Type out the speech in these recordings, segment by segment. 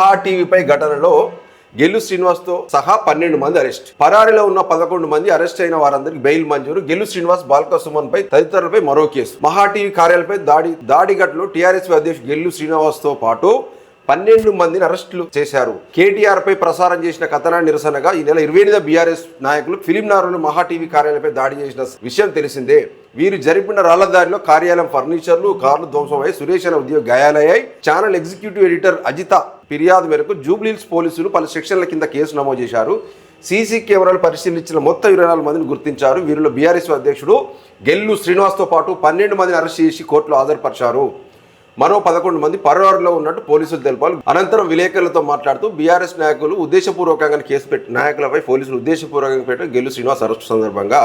మహా టీవీపై ఘటనలో గెల్లు శ్రీనివాస్తో సహా పన్నెండు మంది అరెస్ట్. పరారీలో ఉన్న పదకొండు మంది అరెస్ట్ అయిన వారందరికీ బెయిల్ మంజూరు. గెల్లు శ్రీనివాస్ బాల్క సుమన్ పై తదితరులపై మరో కేసు. మహా టీవీ కార్యాలయంపై దాడి దాడిఘటలో టీఆర్ఎస్ అధ్యక్షుడు గెల్లు శ్రీనివాస్తో పాటు పన్నెండు మందిని అరెస్టులు చేశారు. కేటీఆర్ పై ప్రసారం చేసిన కథనాన్ని నిరసనగా ఈ నెల ఇరవై ఎనిమిది బీఆర్ఎస్ నాయకులు ఫిలిం నారుని మహా టీవీ కార్యాలయంపై దాడి చేసిన విషయం తెలిసిందే. వీరు జరిపిన రాళ్ళదారిలో కార్యాలయం ఫర్నిచర్లు కార్లు ధ్వంసమై సురేష్ అనే ఉద్యోగ గాయాలయ్యాయి. ఛానల్ ఎగ్జిక్యూటివ్ ఎడిటర్ అజిత ఫిర్యాదు మేరకు జూబ్లీహిల్స్ పోలీసులు పలు సెక్షన్ల కింద కేసు నమోదు చేశారు. సీసీ కెమెరాలు పరిశీలించిన మొత్తం ఇరవై నాలుగు మందిని గుర్తించారు. వీరిలో బీఆర్ఎస్ అధ్యక్షుడు గెల్లు శ్రీనివాస్తో పాటు పన్నెండు మందిని అరెస్ట్ చేసి కోర్టులో హాజరుపరిచారు. మరో పదకొండు మంది పరారులో ఉన్నట్టు పోలీసులు తెలిపారు. అనంతరం విలేకరులతో మాట్లాడుతూ బీఆర్ఎస్ నాయకులు ఉద్దేశపూర్వకంగా కేసు పెట్టి నాయకులపై పోలీసులు ఉద్దేశపూర్వకంగా పెట్టి గెల్లు శ్రీనివాస్ అరెస్టు సందర్భంగా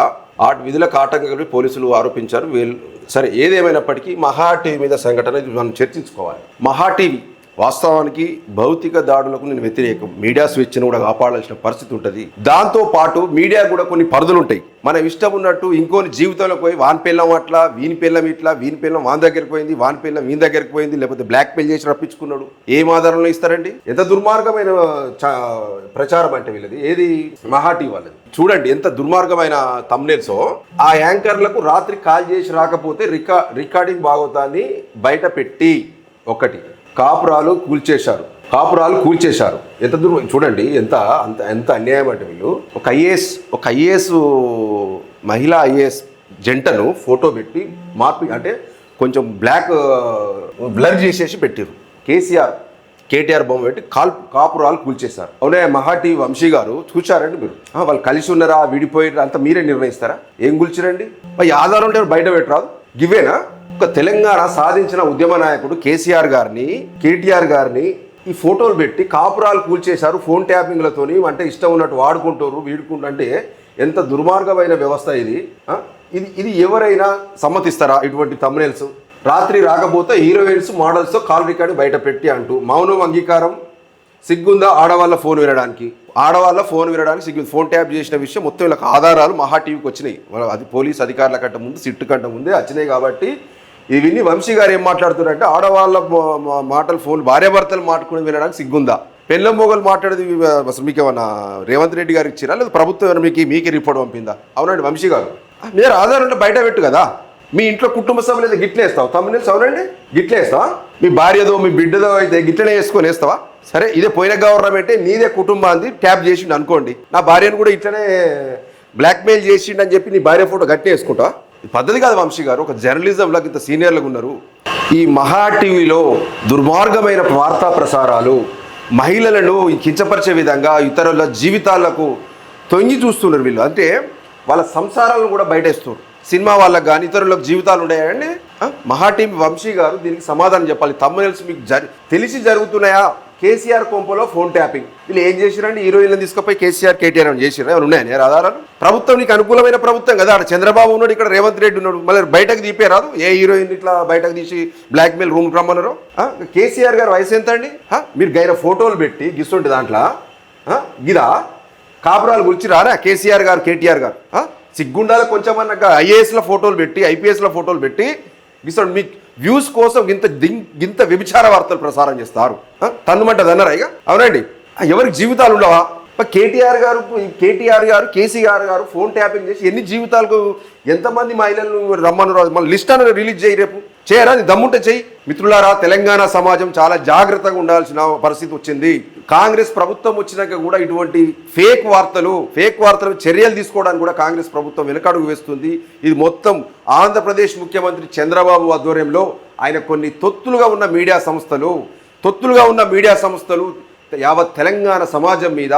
ఆ విధులకు ఆటంకం కలిపి పోలీసులు ఆరోపించారు. వీళ్ళు సరే ఏదేమైనప్పటికీ మహా టీవీ మీద సంఘటన మనం చర్చించుకోవాలి. మహా టీవీ వాస్తవానికి భౌతిక దాడులకు నేను వ్యతిరేకం. మీడియా స్వేచ్ఛను కూడా కాపాడాల్సిన పరిస్థితి ఉంటుంది. దాంతో పాటు మీడియా కూడా కొన్ని పరిధులు ఉంటాయి. మనం ఇష్టం ఉన్నట్టు ఇంకోని జీవితంలో పోయి వాన్ పిల్లం అట్లా వీని పిల్లం ఇట్లా వీని పిల్లం వాన్ దగ్గరికి పోయింది వాన్ పిల్లం వీని దగ్గరికి పోయింది లేకపోతే బ్లాక్ మెయిల్ చేసి రప్పించుకున్నాడు. ఏం ఆధారంలో ఇస్తారండి? ఎంత దుర్మార్గమైన చ- ప్రచారం అంటే వీళ్ళది? ఏది? మహాటీ వాళ్ళది. చూడండి ఎంత దుర్మార్గమైన తమ్నేల్సో ఆ యాంకర్లకు రాత్రి కాల్ చేసి రాకపోతే రికా రికార్డింగ్ బాగోతాన్ని బయట పెట్టి ఒకటి కాపురాలు కూల్చేశారు. కాపురాలు కూల్చేశారు. ఎంత దూరం చూడండి ఎంత అంత ఎంత అన్యాయం అంటే వీళ్ళు. ఒక ఐఏఎస్ ఒక ఐఏఎస్ మహిళా ఐఏఎస్ జంటను ఫోటో పెట్టి మార్పి అంటే కొంచెం బ్లాక్ బ్లర్ చేసేసి పెట్టారు కేసీఆర్ కేటీఆర్ బొమ్మ పెట్టి కాల్ కాపురాలు కూల్చేశారు. అవునే మహాటి వంశీ గారు చూచారండి మీరు. వాళ్ళు కలిసి ఉన్నారా విడిపోయారా అంతా మీరే నిర్ణయిస్తారా? ఏం కూల్చిరండి? మరి ఆధారం ఉంటే బయట పెట్టరాదు? గివేనా ఒక తెలంగాణ సాధించిన ఉద్యమ నాయకుడు కేసీఆర్ గారిని కేటీఆర్ గారిని ఈ ఫోటోలు పెట్టి కాపురాలు కూల్చేశారు ఫోన్ ట్యాపింగ్లతోని అంటే ఇష్టం ఉన్నట్టు వాడుకుంటారు వీడుకుంటూ అంటే ఎంత దుర్మార్గమైన వ్యవస్థ ఇది ఇది ఇది ఎవరైనా సమ్మతిస్తారా ఇటువంటి తమ్నేల్స్ రాత్రి రాకపోతే హీరోయిన్స్ మోడల్స్తో కాల్ రికార్డు బయట పెట్టి అంటూ మౌనం అంగీకారం సిగ్గుందా ఆడవాళ్ళ ఫోన్ వినడానికి? ఆడవాళ్ళ ఫోన్ వినడానికి సిగ్గు ఫోన్ ట్యాప్ చేసిన విషయం మొత్తం వీళ్ళకి ఆధారాలు మహా టీవీకి వచ్చినాయి. అది పోలీస్ అధికారుల కంటే ముందు సిట్టు కంటే ముందే వచ్చినాయి కాబట్టి ఇవిని విని వంశీ గారు ఏం మాట్లాడుతున్నారంటే ఆడవాళ్ళ మాటలు ఫోన్ భార్యాభర్తలు మాట్లాడుకుని వినడానికి సిగ్గుందా? పెళ్ళ మొగలు మాట్లాడేది అసలు మీకు ఏమన్నా రేవంత్ రెడ్డి గారు ఇచ్చిరా? లేదా ప్రభుత్వం ఏమైనా మీకు మీకే రిపోర్ట్ పంపిందా? అవునండి వంశీ గారు. మీరు ఆధారం ఉంటే బయట పెట్టు కదా. మీ ఇంట్లో కుటుంబ సభ్యులు అయితే గిట్లే వేస్తావు. తమ్ముని అవునండి గిట్లే వేస్తావా? మీ భార్యదో మీ బిడ్డదో అయితే గిట్లనే వేసుకొని వేస్తావా? సరే ఇదే పోయిన గవర్నమెంటే నీదే కుటుంబాన్ని ట్యాప్ చేసిండు అనుకోండి. నా భార్యను కూడా ఇట్లనే బ్లాక్మెయిల్ చేసిండు అని చెప్పి నీ భార్య ఫోటో గట్టి వేసుకుంటావా? పద్ధతి కాదు వంశీ గారు ఒక జర్నలిజంలోకి ఇంత సీనియర్లుగా ఉన్నారు. ఈ మహా టీవీలో దుర్మార్గమైన వార్తా ప్రసారాలు మహిళలను కించపరిచే విధంగా ఇతరుల జీవితాలకు తొంగి చూస్తున్నారు వీళ్ళు. అంటే వాళ్ళ సంసారాలను కూడా బయటేస్తున్నారు. సినిమా వాళ్ళకి కానీ ఇతరులకు జీవితాలు ఉన్నాయండి. మహా టీవీ వంశీ గారు దీనికి సమాధానం చెప్పాలి. తమ్ముల్స్ మీకు జరి తెలిసి జరుగుతున్నాయా? కేసీఆర్ కొంపలో ఫోన్ ట్యాపింగ్. వీళ్ళు ఏం చేసిరండి? హీరోయిన్లను తీసుకుపోయి కేసీఆర్ కేటీఆర్ అని చేసిరా ఏమైనా ఉన్నాయని ఆధారాలు? ప్రభుత్వం నీకు అనుకూలమైన ప్రభుత్వం కదా. అక్కడ చంద్రబాబు ఉన్నాడు ఇక్కడ రేవంత్ రెడ్డి ఉన్నాడు. మళ్ళీ బయటకు తీపేరాదు ఏ హీరోయిన్ ఇట్లా బయటకు తీసి బ్లాక్ మెయిల్ రూమ్ రమ్మన్నారు కేసీఆర్ గారు వయసు ఎంత అండి? మీరు గైర ఫోటోలు పెట్టి గిస్తుంటే దాంట్లో గిదా కాపురాలు గురించి రారా కేసీఆర్ గారు కేటీఆర్ గారు? ఆ? సిగ్గుండాల కొంచెం అన్నాక ఐఏఎస్ల ఫోటోలు పెట్టి ఐపీఎస్ల ఫోటోలు పెట్టి గిస్తాడు మీకు వ్యూస్ కోసం ఇంత ఇంత వ్యభిచార వార్తలు ప్రసారం చేస్తారు. తన్నుమంటది అన్నారా ఇక? అవునండి. ఎవరికి జీవితాలు ఉండవా? కేటీఆర్ గారు కేటీఆర్ గారు కేసీఆర్ గారు ఫోన్ ట్యాపింగ్ చేసి ఎన్ని జీవితాలకు ఎంతమంది మహిళలను రమ్మన్నారు మన లిస్ట్ అని రిలీజ్ చేయి రేపు. చేయరా? నీ దమ్ముంటే చెయ్యి. మిత్రులారా తెలంగాణ సమాజం చాలా జాగ్రత్తగా ఉండాల్సిన పరిస్థితి వచ్చింది. కాంగ్రెస్ ప్రభుత్వం వచ్చినాక కూడా ఇటువంటి ఫేక్ వార్తలు ఫేక్ వార్తలు చర్యలు తీసుకోవడానికి కూడా కాంగ్రెస్ ప్రభుత్వం వెనకడుగు వేస్తుంది. ఇది మొత్తం ఆంధ్రప్రదేశ్ ముఖ్యమంత్రి చంద్రబాబు ఆధ్వర్యంలో ఆయన కొన్ని తొత్తులుగా ఉన్న మీడియా సంస్థలు తొత్తులుగా ఉన్న మీడియా సంస్థలు యావత్ తెలంగాణ సమాజం మీద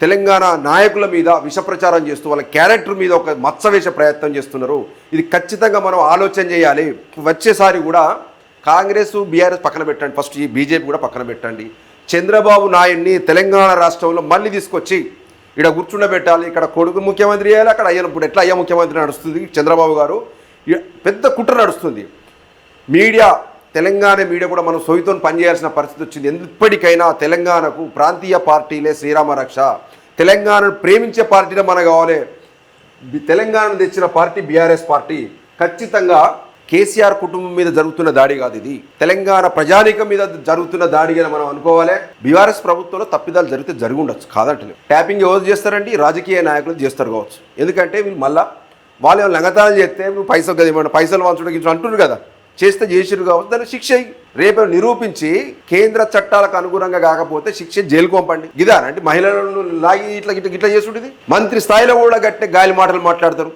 తెలంగాణ నాయకుల మీద విష ప్రచారం చేస్తూ వాళ్ళ క్యారెక్టర్ మీద ఒక మచ్చ ప్రయత్నం చేస్తున్నారు. ఇది ఖచ్చితంగా మనం ఆలోచన చేయాలి. వచ్చేసారి కూడా కాంగ్రెస్ బీఆర్ఎస్ పక్కన పెట్టండి. ఫస్ట్ ఈ బీజేపీ కూడా పక్కన పెట్టండి. చంద్రబాబు నాయుడిని తెలంగాణ రాష్ట్రంలో మళ్ళీ తీసుకొచ్చి ఇక్కడ కూర్చుండబెట్టాలి ఇక్కడ కొడుకు ముఖ్యమంత్రి చేయాలి అక్కడ అయ్యను ఇప్పుడు ఎట్లా అయ్యా ముఖ్యమంత్రి నడుస్తుంది చంద్రబాబు గారు? పెద్ద కుట్ర నడుస్తుంది. మీడియా తెలంగాణ మీడియా కూడా మనం సొయ్యతో పనిచేయాల్సిన పరిస్థితి వచ్చింది. ఎప్పటికైనా తెలంగాణకు ప్రాంతీయ పార్టీలే శ్రీరామ రక్ష. తెలంగాణను ప్రేమించే పార్టీనే మన కావాలి. తెలంగాణ తెలంగాణను తెచ్చిన పార్టీ బీఆర్ఎస్ పార్టీ. ఖచ్చితంగా కేసీఆర్ కుటుంబం మీద జరుగుతున్న దాడి కాదు ఇది. తెలంగాణ ప్రజానీకం మీద జరుగుతున్న దాడిగా మనం అనుకోవాలి. బీఆర్ఎస్ ప్రభుత్వంలో తప్పిదాలు జరిగితే జరిగి ఉండొచ్చు. కాదంటలేదు ట్యాపింగ్ ఎవరు చేస్తారండి? రాజకీయ నాయకులు చేస్తారు కావచ్చు. ఎందుకంటే వీళ్ళు మళ్ళా వాళ్ళు ఏమైనా లంగతాలు చేస్తే నువ్వు పైసలు కదా ఏమన్నా పైసలు వంచడం ఇట్లా అంటున్నారు కదా. చేస్తే చేసిరు కావచ్చు. దాన్ని శిక్ష. రేపు నిరూపించి కేంద్ర చట్టాలకు అనుగుణంగా కాకపోతే శిక్ష జైలు పంపండి. ఇదా మహిళలను లాగి ఇట్లా ఇట్లా ఇట్లా చేసుంటుంది మంత్రి స్థాయిలో కూడా గట్టే గాలి మాటలు మాట్లాడతారు.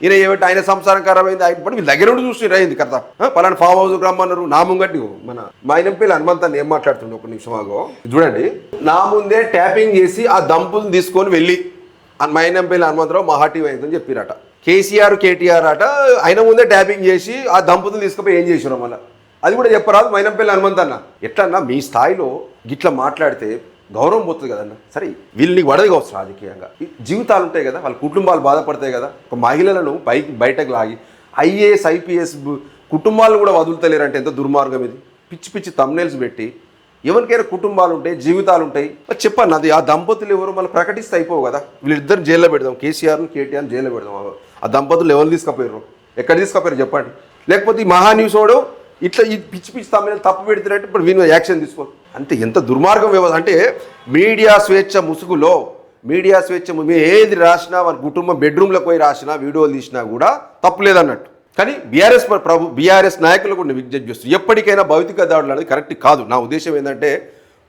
ఈయన ఏమిటి ఆయన సంసారం ఖరాబ్ అయింది ఆయన పడి వీళ్ళ దగ్గర ఉండి చూసి అయింది కథ. ఆ? పలానా ఫామ్ హౌస్ రమ్మన్నారు నా ముంగట్టి మన మా ఆయన పేరు హనుమంతాన్ని ఏం మాట్లాడుతుండే ఒక నిమిషం ఆగో. చూడండి నా ముందే ట్యాపింగ్ చేసి ఆ దంపుల్ని తీసుకొని వెళ్ళి మైనంపల్లి హనుమంతరావు మహా టీవీ అవుతుందని చెప్పిరట. కేసీఆర్ కేటీఆర్ అట ఆయన ముందే ట్యాపింగ్ చేసి ఆ దంపతులు తీసుకుపోయి ఏం చేసినారు మళ్ళీ? అది కూడా చెప్పరాదు మైనంపల్లి హనుమంత్ అన్న ఎట్లన్నా మీ స్థాయిలో గిట్లా మాట్లాడితే గౌరవం పోతుంది కదన్న. సరే వీళ్ళు నీకు పడదు కావచ్చు రాజకీయంగా. ఈ జీవితాలు ఉంటాయి కదా వాళ్ళ కుటుంబాలు బాధపడతాయి కదా. ఒక మహిళలను పైకి బయటకు లాగి ఐఏఎస్ ఐపీఎస్ కుటుంబాలు కూడా వదులుతలేరంటే ఎంత దుర్మార్గం ఇది. పిచ్చి పిచ్చి తమ్నేల్స్ పెట్టి ఎవరికైనా కుటుంబాలు ఉంటాయి జీవితాలు ఉంటాయి. చెప్పాను చెప్పండి అది ఆ దంపతులు ఎవరు మళ్ళీ ప్రకటిస్తే అయిపోవు కదా. వీళ్ళిద్దరు జైల్లో పెడదాం కేసీఆర్ను కేటీఆర్ జైల్లో పెడదాం. ఆ దంపతులు ఎవరు తీసుకుపోయారు ఎక్కడ తీసుకుపోయారు చెప్పండి. లేకపోతే ఈ మహా న్యూస్ వాడు ఇట్లా ఈ పిచ్చి పిచ్చి తమ్మిన తప్పు పెడుతున్నట్టు ఇప్పుడు వీని యాక్షన్ తీసుకో. అంతే ఎంత దుర్మార్గం వ్యవస్థ అంటే మీడియా స్వేచ్ఛ ముసుగులో మీడియా స్వేచ్ఛ ము- ఏది రాసినా వాళ్ళ కుటుంబం బెడ్రూమ్లోకి పోయి రాసినా వీడియోలు తీసినా కూడా తప్పు లేదన్నట్టు. కానీ బీఆర్ఎస్ ప్రభు బీఆర్ఎస్ నాయకులు కూడా విజ్ఞప్తి చేస్తారు ఎప్పటికైనా భౌతిక దాడులు అనేది కరెక్ట్ కాదు. నా ఉద్దేశం ఏంటంటే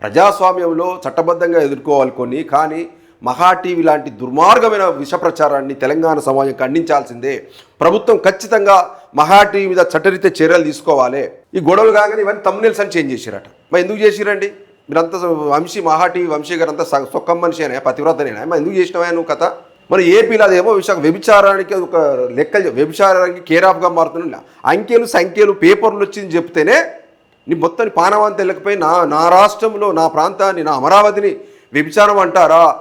ప్రజాస్వామ్యంలో చట్టబద్ధంగా ఎదుర్కోవాలి కొన్ని కానీ మహా టీవీ లాంటి దుర్మార్గమైన విష ప్రచారాన్ని తెలంగాణ సమాజం ఖండించాల్సిందే. ప్రభుత్వం ఖచ్చితంగా మహా టీవీ మీద చట్టరిత చర్యలు తీసుకోవాలి. ఈ గొడవలు కాగానే ఇవన్నీ తమ్మునిల్స్ అని చేంజ్ చేసిరట. మరి ఎందుకు చేసిరండి? మీరంతా వంశీ మహా టీవీ వంశీ గారు అంతా స- సొక్కం మనిషి అయినా పతివ్రతనేనా? మరి ఎందుకు చేసినవా నువ్వు కథ? మరి ఏపీలో అదేమో విశాఖ వ్యభిచారానికి ఒక లెక్కలు వ్యభిచారానికి కేరాఫ్గా మారుతున్నా అంకెలు సంఖ్యలు పేపర్లు వచ్చింది చెప్తేనే నీ మొత్తం పానవాన్ తెల్లకపోయి నా నా రాష్ట్రంలో నా ప్రాంతాన్ని నా అమరావతిని వ్యభిచారం అంటారా?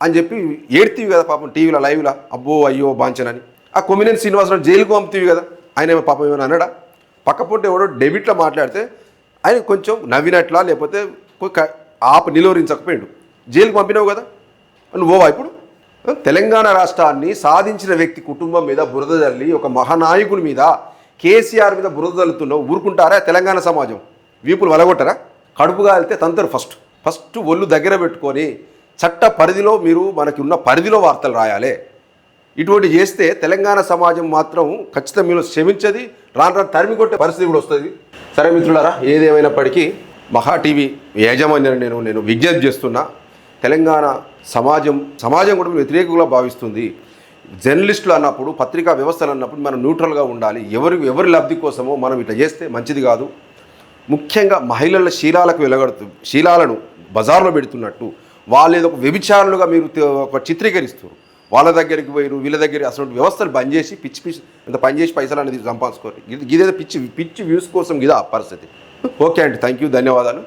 అని చెప్పి ఏడ్తీవి కదా పాపం టీవీలో లైవ్లో. అబ్బో అయ్యో బాంచనని. ఆ కొమ్మినేని శ్రీనివాసరావు జైలుకు పంపుతీవి కదా. ఆయన ఏమో పాపం ఏమైనా అన్నాడా? పక్కపొంటి ఎవడో డెబిట్లో మాట్లాడితే ఆయన కొంచెం నవ్వినట్లా లేకపోతే ఆప నిలువరించకపోయాడు. జైలుకు పంపినావు కదా. నువ్వు పోవా ఇప్పుడు? తెలంగాణ రాష్ట్రాన్ని సాధించిన వ్యక్తి కుటుంబం మీద బురద జల్లి ఒక మహానాయకుని మీద కేసీఆర్ మీద బురద జల్లుతున్నావు ఊరుకుంటారా తెలంగాణ సమాజం? వీపులు వలగొట్టరా? కడుపు కాలితే తంతరు ఫస్ట్. ఫస్ట్ ఒళ్ళు దగ్గర పెట్టుకొని చట్ట పరిధిలో మీరు మనకి ఉన్న పరిధిలో వార్తలు రాయాలి. ఇటువంటి చేస్తే తెలంగాణ సమాజం మాత్రం ఖచ్చితంగా మీరు క్షమించది రాను రాను తరిమి కొట్టే పరిస్థితి కూడా వస్తుంది. సరే మిత్రులారా ఏదేమైనప్పటికీ మహా టీవీ యాజమాన్యాన్ని నేను నేను విజ్ఞప్తి చేస్తున్నా తెలంగాణ సమాజం సమాజం కూడా వ్యతిరేకంగా భావిస్తుంది. జర్నలిస్టులు అన్నప్పుడు పత్రికా వ్యవస్థలు అన్నప్పుడు మనం న్యూట్రల్గా ఉండాలి. ఎవరి ఎవరి లబ్ధి కోసమో మనం ఇట్లా చేస్తే మంచిది కాదు. ముఖ్యంగా మహిళల శీలాలకు వెలగడుతూ శీలాలను బజార్లో పెడుతున్నట్టు వాళ్ళు ఏదో ఒక వ్యభిచారులుగా మీరు ఒక చిత్రీకరిస్తారు వాళ్ళ దగ్గరికి పోయి వీళ్ళ దగ్గర అసలు వ్యవస్థలు బంద్ చేసి పిచ్చి పిచ్చి ఇంత పని చేసి పైసలు అనేది సంపాదించుకోరు. ఇది ఇదేదో పిచ్చి పిచ్చి వ్యూస్ కోసం ఇదా పరిస్థితి. ఓకే అండి థ్యాంక్ యూ ధన్యవాదాలు.